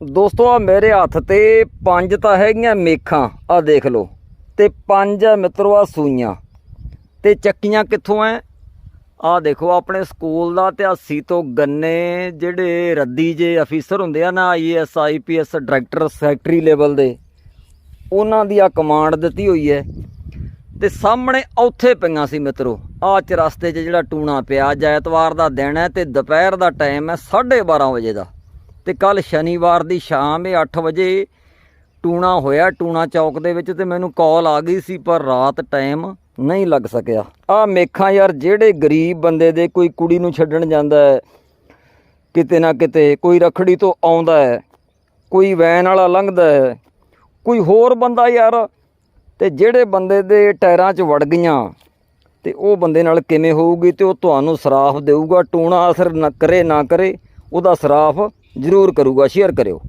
ਦੋਸਤੋ ਆ ਮੇਰੇ ਹੱਥ ਤੇ ਪੰਜ ਤਾਂ ਹੈਗੀਆਂ ਮੇਖਾਂ ਆ ਦੇਖ ਲਓ। ਤੇ ਪੰਜ ਆ ਮਿੱਤਰੋ ਆ ਸੂਈਆਂ। ਤੇ ਚੱਕੀਆਂ ਕਿੱਥੋਂ ਐ? ਆ ਦੇਖੋ, ਆਪਣੇ ਸਕੂਲ ਦਾ ਇਤਿਹਾਸੀ ਤੋਂ ਗੰਨੇ ਜਿਹੜੇ ਰੱਦੀ ਜੇ ਅਫੀਸਰ ਹੁੰਦੇ ਆ ਨਾ IAS IPS director secretary level ਦੇ, ਉਹਨਾਂ ਦੀ ਆ ਕਮਾਂਡ ਦਿੱਤੀ ਹੋਈ ਹੈ ਤੇ ਸਾਹਮਣੇ ਉੱਥੇ ਪਈਆਂ ਸੀ ਮਿੱਤਰੋ ਆ ਚਰਸਤੇ 'ਚ ਜਿਹੜਾ ਟੂਣਾ ਪਿਆ, ਅੱਜ ਐਤਵਾਰ ਦਾ ਦਿਨ ਹੈ ਤੇ ਦੁਪਹਿਰ ਦਾ ਟਾਈਮ ਹੈ 12:30 ਵਜੇ ਦਾ। ਤੇ ਕੱਲ ਸ਼ਨੀਵਾਰ ਦੀ ਸ਼ਾਮ ਇਹ 8 ਵਜੇ ਟੂਣਾ ਹੋਇਆ, ਟੂਣਾ ਚੌਕ ਦੇ ਵਿੱਚ ਤੇ ਮੈਨੂੰ ਕਾਲ ਆ ਗਈ ਸੀ, ਪਰ ਰਾਤ ਟਾਈਮ ਨਹੀਂ ਲੱਗ ਸਕਿਆ। ਆ ਮੇਖਾਂ ਯਾਰ, ਜਿਹੜੇ ਗਰੀਬ ਬੰਦੇ ਦੇ ਕੋਈ ਕੁੜੀ ਨੂੰ ਛੱਡਣ ਜਾਂਦਾ ਹੈ, ਕਿਤੇ ਨਾ ਕਿਤੇ, ਕੋਈ ਰਖੜੀ ਤੋਂ ਆਉਂਦਾ ਹੈ, ਕੋਈ ਵੈਨ ਵਾਲਾ ਲੰਘਦਾ ਹੈ, ਕੋਈ ਹੋਰ ਬੰਦਾ ਯਾਰ, ਤੇ ਜਿਹੜੇ ਬੰਦੇ ਦੇ ਟਾਇਰਾਂ 'ਚ ਵੜ ਗਈਆਂ, ਤੇ ਉਹ ਬੰਦੇ ਨਾਲ ਕਿਵੇਂ ਹੋਊਗੀ ਤੇ ਉਹ ਤੁਹਾਨੂੰ ਸਰਾਫ ਦੇਊਗਾ, ਟੂਣਾ ਅਸਰ ਨਾ ਕਰੇ ਨਾ ਕਰੇ, ਉਹਦਾ ਸਰਾਫ ਜ਼ਰੂਰ ਕਰੂਗਾ ਸ਼ੇਅਰ ਕਰਿਓ।